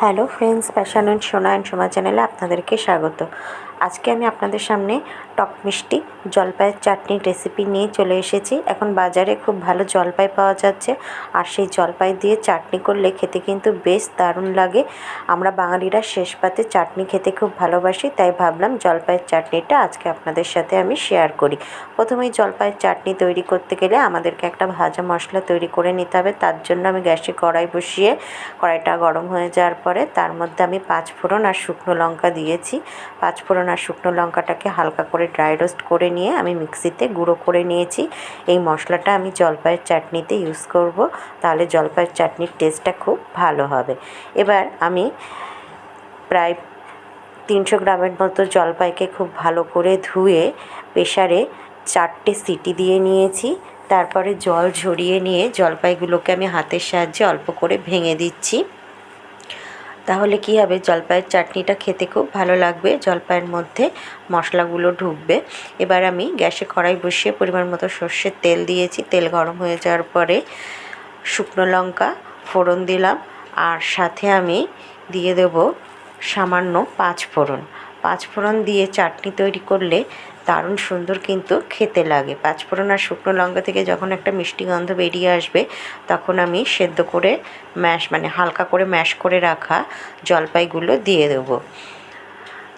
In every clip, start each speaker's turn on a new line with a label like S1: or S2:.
S1: Hello friends passion and Sona and Soma চ্যানেলে আপনাদেরকে স্বাগত। আজকে আমি আপনাদের সামনে টক মিষ্টি জলপাইয়ের চাটনির রেসিপি নিয়ে চলে এসেছি। এখন বাজারে খুব ভালো জলপাই পাওয়া যাচ্ছে আর সেই জলপাই দিয়ে চাটনি করলে খেতে কিন্তু বেশ দারুণ লাগে। আমরা বাঙালিরা শেষ পাতে চাটনি খেতে খুব ভালোবাসি, তাই ভাবলাম জলপাইয়ের চাটনিটা আজকে আপনাদের সাথে আমি শেয়ার করি। প্রথমেই জলপাইয়ের চাটনি তৈরি করতে গেলে আমাদেরকে একটা ভাজা মশলা তৈরি করে নিতে হবে। তার জন্য আমি গ্যাসে কড়াই বসিয়ে, কড়াইটা গরম হয়ে যাওয়ার পরে তার মধ্যে আমি পাঁচ ফোড়ন আর শুকনো লঙ্কা দিয়েছি। পাঁচ ফোড়ন আর শুকনো লঙ্কাটাকে হালকা করে ড্রাই রোস্ট করে নিয়ে আমি মিক্সিতে গুঁড়ো করে নিয়েছি। এই মশলাটা আমি জলপাইয়ের চাটনিতে ইউজ করব, তাহলে জলপাইয়ের চাটনির টেস্টটা খুব ভালো হবে। এবার আমি প্রায় তিনশো গ্রামের মতো জলপাইকে খুব ভালো করে ধুয়ে প্রেশারে চারটে সিটি দিয়ে নিয়েছি। তারপরে জল ঝরিয়ে নিয়ে জলপাইগুলোকে আমি হাতের সাহায্যে অল্প করে ভেঙে দিচ্ছি। তাহলে কী হবে? জলপাইয়ের চাটনিটা খেতে খুব ভালো লাগবে। জলপাইয়ের মধ্যে মশলাগুলো ঢুকবে। এবার আমি গ্যাসে কড়াই বসিয়ে পরিমাণ মতো সর্ষের তেল দিয়েছি। তেল গরম হয়ে যাওয়ার পরে শুকনো লঙ্কা ফোড়ন দিলাম। আর সাথে আমি দিয়ে দেব সামান্য পাঁচ ফোড়ন পাঁচ ফোড়ন দিয়ে চাটনি তৈরি করলে দারুণ সুন্দর কিন্তু খেতে লাগে। পাঁচফোড়ন আর শুকনো লঙ্কা থেকে যখন একটা মিষ্টি গন্ধ বেরিয়ে আসবে, তখন আমি সেদ্ধ করে ম্যাশ মানে হালকা করে ম্যাশ করে রাখা জলপাইগুলো দিয়ে দেবো।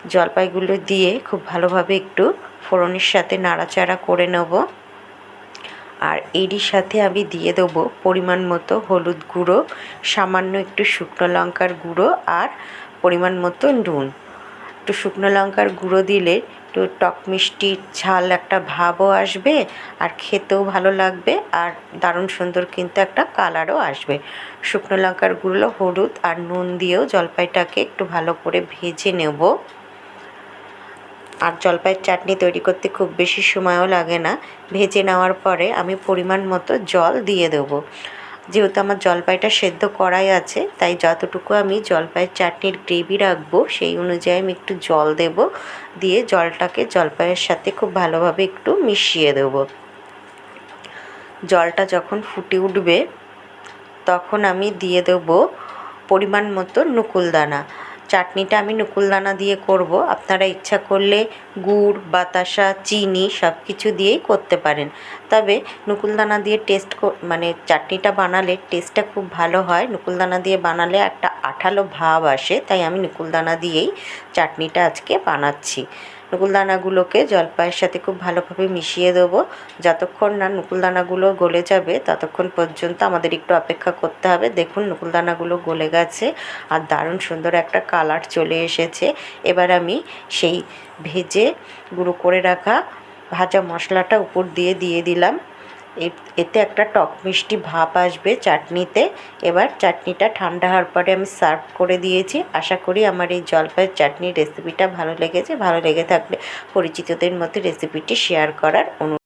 S1: জলপাইগুলো দিয়ে খুব ভালোভাবে একটু ফোড়নের সাথে নাড়াচাড়া করে নেব। আর এরই সাথে আমি দিয়ে দেবো পরিমাণ মতো হলুদ গুঁড়ো, সামান্য একটু শুকনো লঙ্কার গুঁড়ো আর পরিমাণ মতো নুন। একটু শুকনো লঙ্কার গুঁড়ো দিলে একটু টক মিষ্টি ঝাল একটা ভাবও আসবে আর খেতেও ভালো লাগবে আর দারুণ সুন্দর কিন্তু একটা কালারও আসবে। শুকনো লঙ্কার গুঁড়ো হলুদ আর নুন দিয়েও জলপাইটাকে একটু ভালো করে ভেজে নেব। আর জলপাইয়ের চাটনি তৈরি করতে খুব বেশি সময়ও লাগে না। ভেজে নেওয়ার পরে আমি পরিমাণ মতো জল দিয়ে দেবো। যেহেতু আমার জলপাইটা সেদ্ধ করাই আছে, তাই যতটুকু আমি জলপাইয়ের চাটনির গ্রেভি রাখব, সেই অনুযায়ী আমি একটু জল দেব, দিয়ে জলটাকে জলপাইয়ের সাথে খুব ভালোভাবে একটু মিশিয়ে দেব। জলটা যখন ফুটে উঠবে, তখন আমি দিয়ে দেব পরিমাণ মতো নুকুলদানা। চাটনিটা আমি নকুলদানা দিয়ে করব। আপনারা ইচ্ছা করলে গুড়, বাতাসা, চিনি সব কিছু দিয়েই করতে পারেন। তবে নকুলদানা দিয়ে টেস্ট মানে চাটনিটা বানালে টেস্টটা খুব ভালো হয়। নকুলদানা দিয়ে বানালে একটা আঠালো ভাব আসে, তাই আমি নকুলদানা দিয়েই চাটনিটা আজকে বানাচ্ছি। নকুলদানাগুলোকে জলপাইয়ের সাথে খুব ভালোভাবে মিশিয়ে দেবো। যতক্ষণ না নকুলদানাগুলো গলে যাবে, ততক্ষণ পর্যন্ত আমাদের একটু অপেক্ষা করতে হবে। দেখুন, নকুলদানাগুলো গলে গেছে আর দারুণ সুন্দর একটা কালার চলে এসেছে। এবার আমি সেই ভেজে গুঁড়ো করে রাখা ভাজা মশলাটা উপর দিয়ে দিয়ে দিলাম। এতে একটা টক মিষ্টি ভাপ আসবে চাটনিতে। এবার চাটনিটা ঠান্ডা হওয়ার পরে আমি সার্ভ করে দিয়েছি। আশা করি আমার এই জলপাইয়ের চাটনির রেসিপিটা ভালো লেগেছে। ভালো লেগে থাকলে পরিচিতদের মধ্যে রেসিপিটি শেয়ার করার অনু